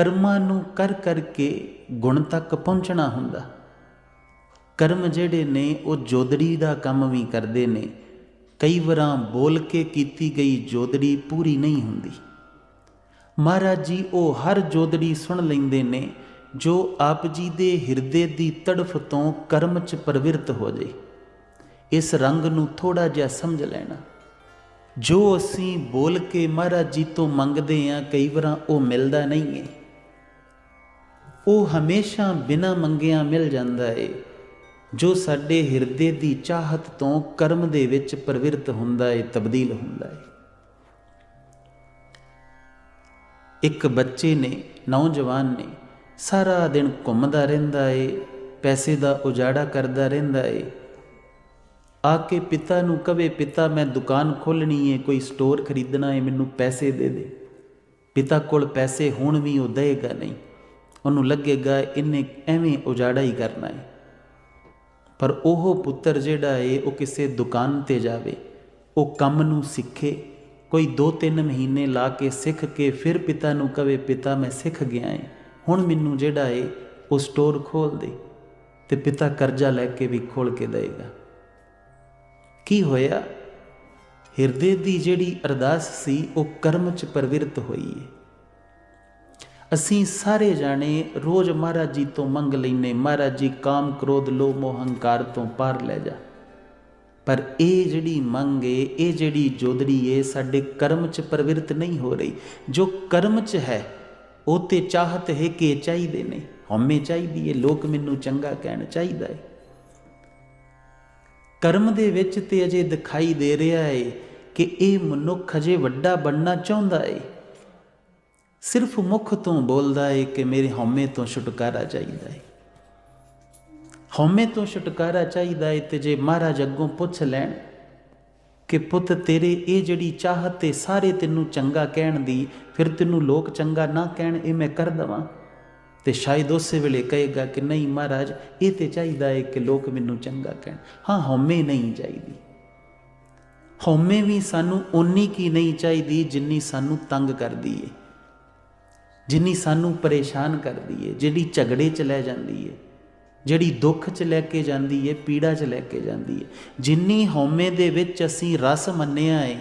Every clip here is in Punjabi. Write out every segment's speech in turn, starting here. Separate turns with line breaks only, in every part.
ਕਰਮਾਂ ਨੂੰ ਕਰ ਕਰਕੇ ਗੁਣ ਤੱਕ ਪਹੁੰਚਣਾ ਹੁੰਦਾ। ਕਰਮ ਜਿਹੜੇ ਨੇ, ਉਹ ਜੋਦੜੀ ਦਾ ਕੰਮ ਵੀ ਕਰਦੇ ਨੇ। ਕਈ ਵਾਰਾਂ ਬੋਲ ਕੇ ਕੀਤੀ ਗਈ ਜੋਦੜੀ ਪੂਰੀ ਨਹੀਂ ਹੁੰਦੀ। ਮਹਾਰਾਜ ਜੀ, ਉਹ ਹਰ ਜੋਦੜੀ ਸੁਣ ਲੈਂਦੇ ਨੇ, ਜੋ ਆਪ ਜੀ ਦੇ ਹਿਰਦੇ ਦੀ ਤੜਫ ਤੋਂ ਕਰਮ ਚ ਪਰਵਿਰਤ ਹੋ ਜੇ। ਇਸ ਰੰਗ ਨੂੰ ਥੋੜਾ ਜਿਹਾ ਸਮਝ ਲੈਣਾ। ਜੋ ਅਸੀਂ ਬੋਲ ਕੇ ਮਹਾਰਾਜ ਜੀ ਤੋਂ ਮੰਗਦੇ ਆ, ਕਈ ਵਾਰਾਂ ਉਹ ਮਿਲਦਾ ਨਹੀਂ ਹੈ ਉਹ ਹਮੇਸ਼ਾ ਬਿਨਾਂ ਮੰਗਿਆਂ ਮਿਲ ਜਾਂਦਾ ਏ, ਜੋ ਸਾਡੇ ਹਿਰਦੇ ਦੀ ਚਾਹਤ ਤੋਂ ਕਰਮ ਦੇ ਵਿੱਚ ਪ੍ਰਵਿਰਤ ਹੁੰਦਾ ਏ, ਤਬਦੀਲ ਹੁੰਦਾ ਹੈ ਇੱਕ ਬੱਚੇ ਨੇ, ਨੌਜਵਾਨ ਨੇ, ਸਾਰਾ ਦਿਨ ਘੁੰਮਦਾ ਰਹਿੰਦਾ ਏ, ਪੈਸੇ ਦਾ ਉਜਾੜਾ ਕਰਦਾ ਰਹਿੰਦਾ ਏ। ਆ ਕੇ ਪਿਤਾ ਨੂੰ ਕਵੇ, ਪਿਤਾ, ਮੈਂ ਦੁਕਾਨ ਖੋਲਣੀ ਏ, ਕੋਈ ਸਟੋਰ ਖਰੀਦਣਾ ਏ, ਮੈਨੂੰ ਪੈਸੇ ਦੇ ਦੇ। ਪਿਤਾ ਕੋਲ ਪੈਸੇ ਹੋਣ ਵੀ ਉਹ ਦੇਗਾ ਨਹੀਂ। ਉਹਨੂੰ ਲੱਗੇਗਾ ਇਹਨੇ ਐਵੇਂ ਉਜਾੜਾ ਹੀ ਕਰਨਾ ਹੈ। ਪਰ ਉਹ ਪੁੱਤਰ ਜਿਹੜਾ ਏ ਉਹ ਕਿਸੇ ਦੁਕਾਨ ਤੇ ਜਾਵੇ। ਉਹ ਕੰਮ ਨੂੰ ਸਿੱਖੇ। ਕੋਈ 2-3 ਮਹੀਨੇ ਲਾ ਕੇ ਸਿੱਖ ਕੇ ਫਿਰ ਪਿਤਾ ਨੂੰ ਕਵੇ, ਪਿਤਾ, ਮੈਂ ਸਿੱਖ ਗਿਆ ਏ। ਹੁਣ ਮੈਨੂੰ ਜਿਹੜਾ ਏ ਉਹ ਸਟੋਰ ਖੋਲ ਦੇ ਤੇ ਪਿਤਾ ਕਰਜ਼ਾ ਲੈ ਕੇ ਵੀ ਖੋਲ ਕੇ ਦੇਗਾ ਕੀ ਹੋਇਆ? ਹਿਰਦੇ ਦੀ ਜਿਹੜੀ ਅਰਦਾਸ ਸੀ, ਉਹ ਕਰਮ ਚ ਪਰਵਿਰਤ ਹੋਈ ਏ। ਅਸੀਂ ਸਾਰੇ ਜਾਣੇ ਰੋਜ਼ ਮਹਾਰਾਜ ਜੀ ਤੋਂ ਮੰਗ ਲੈਨੇ ਮਹਾਰਾਜ ਜੀ ਕਾਮ ਕ੍ਰੋਧ, ਲੋਭ ਮੋਹ ਹੰਕਾਰ ਤੋਂ ਪਾਰ ਲੈ ਜਾ। ਪਰ ਇਹ ਜਿਹੜੀ ਮੰਗ ਏ ਇਹ ਜਿਹੜੀ ਜੋਦੜੀ ਏ ਸਾਡੇ ਕਰਮ ਚ ਪ੍ਰਵਿਰਤ ਨਹੀਂ ਹੋ ਰਹੀ। ਜੋ ਕਰਮ ਚ ਹੈ, ਉਹ ਤੇ ਚਾਹਤ ਹੈ ਕਿ ਚਾਹੀਦੇ ਨੇ। ਹਉਮੈ ਚਾਹੀਦੀ ਏ ਲੋਕ ਮੈਨੂੰ ਚੰਗਾ ਕਹਿਣ ਚਾਹੀਦਾ ਏ ਕਰਮ ਦੇ ਵਿੱਚ ਤੇ ਅਜੇ ਦਿਖਾਈ ਦੇ ਰਿਹਾ ਏ ਕਿ ਇਹ ਮਨੁੱਖ ਅਜੇ ਵੱਡਾ ਬਣਨਾ ਚਾਹੁੰਦਾ ਏ ਸਿਰਫ ਮੁਖ ਤੋਂ ਬੋਲਦਾ ਏ ਕਿ ਮੇਰੇ ਹਉਮੈ ਤੋਂ ਛੁਟਕਾਰਾ ਚਾਹੀਦਾ ਏ। ਹਉਮੈ ਤੋਂ ਛੁਟਕਾਰਾ ਚਾਹੀਦਾ ਏ ਤੇ ਜੇ ਮਹਾਰਾਜ ਅੱਗੋਂ ਪੁੱਛ ਲੈਣ ਕਿ ਪੁੱਤ ਤੇਰੇ ਇਹ ਜਿਹੜੀ ਚਾਹਤ ਏ, ਸਾਰੇ ਤੈਨੂੰ ਚੰਗਾ ਕਹਿਣ ਦੀ, ਫਿਰ ਤੈਨੂੰ ਲੋਕ ਚੰਗਾ ਨਾ ਕਹਿਣ, ਇਹ ਮੈਂ ਕਰ ਦਵਾਂ। ਤੇ ਸ਼ਾਇਦ ਉਸੇ ਵੇਲੇ ਕਹੇਗਾ ਕਿ ਨਹੀਂ ਮਹਾਰਾਜ, ਇਹ ਤੇ ਚਾਹੀਦਾ ਹੈ ਕਿ ਲੋਕ ਮੈਨੂੰ ਚੰਗਾ ਕਹਿਣ। ਹਾਂ, ਹਉਮੈ ਨਹੀਂ ਚਾਹੀਦੀ। ਹਉਮੈ ਵੀ ਸਾਨੂੰ ਓਨੀ ਕੀ ਨਹੀਂ ਚਾਹੀਦੀ ਜਿੰਨੀ ਸਾਨੂੰ ਤੰਗ ਕਰਦੀ ਏ। ਜਿੰਨੀ ਸਾਨੂੰ ਪਰੇਸ਼ਾਨ ਕਰਦੀ ਏ, ਜਿਹੜੀ ਝਗੜੇ 'ਚ ਲੈ ਜਾਂਦੀ ਏ, ਜਿਹੜੀ ਦੁੱਖ 'ਚ ਲੈ ਕੇ ਜਾਂਦੀ ਏ, ਪੀੜਾ 'ਚ ਲੈ ਕੇ ਜਾਂਦੀ ਏ, ਜਿੰਨੀ ਹਉਮੈ ਦੇ ਵਿੱਚ ਅਸੀਂ ਰਸ ਮੰਨਿਆ ਏ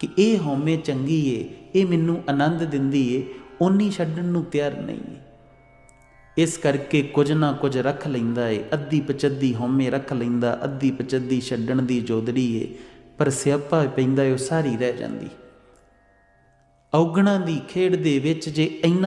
ਕਿ ਇਹ ਹਉਮੈ ਚੰਗੀ ਏ, ਇਹ ਮੈਨੂੰ ਆਨੰਦ ਦਿੰਦੀ ਏ ਉਨੀ ਛੱਡਣ ਨੂੰ ਤਿਆਰ ਨਹੀਂ ਏ। ਇਸ ਕਰਕੇ ਕੁਝ ਨਾ ਕੁਝ ਰੱਖ ਲੈਂਦਾ ਏ, ਅੱਧੀ ਪਚੱਦੀ ਹਉਮੈ ਰੱਖ ਲੈਂਦਾ, ਅੱਧੀ ਪਚੱਦੀ ਛੱਡਣ ਦੀ ਜੋਦੜੀ ਏ, ਪਰ ਸਿਆਪਾ ਪੈਂਦਾ ਏ, ਉਹ ਸਾਰੀ ਰਹਿ ਜਾਂਦੀ। ਔਗਣਾ ਦੀ ਖੇਡ ਦੇ ਵਿੱਚ ਜੇ ਇੰਨਾ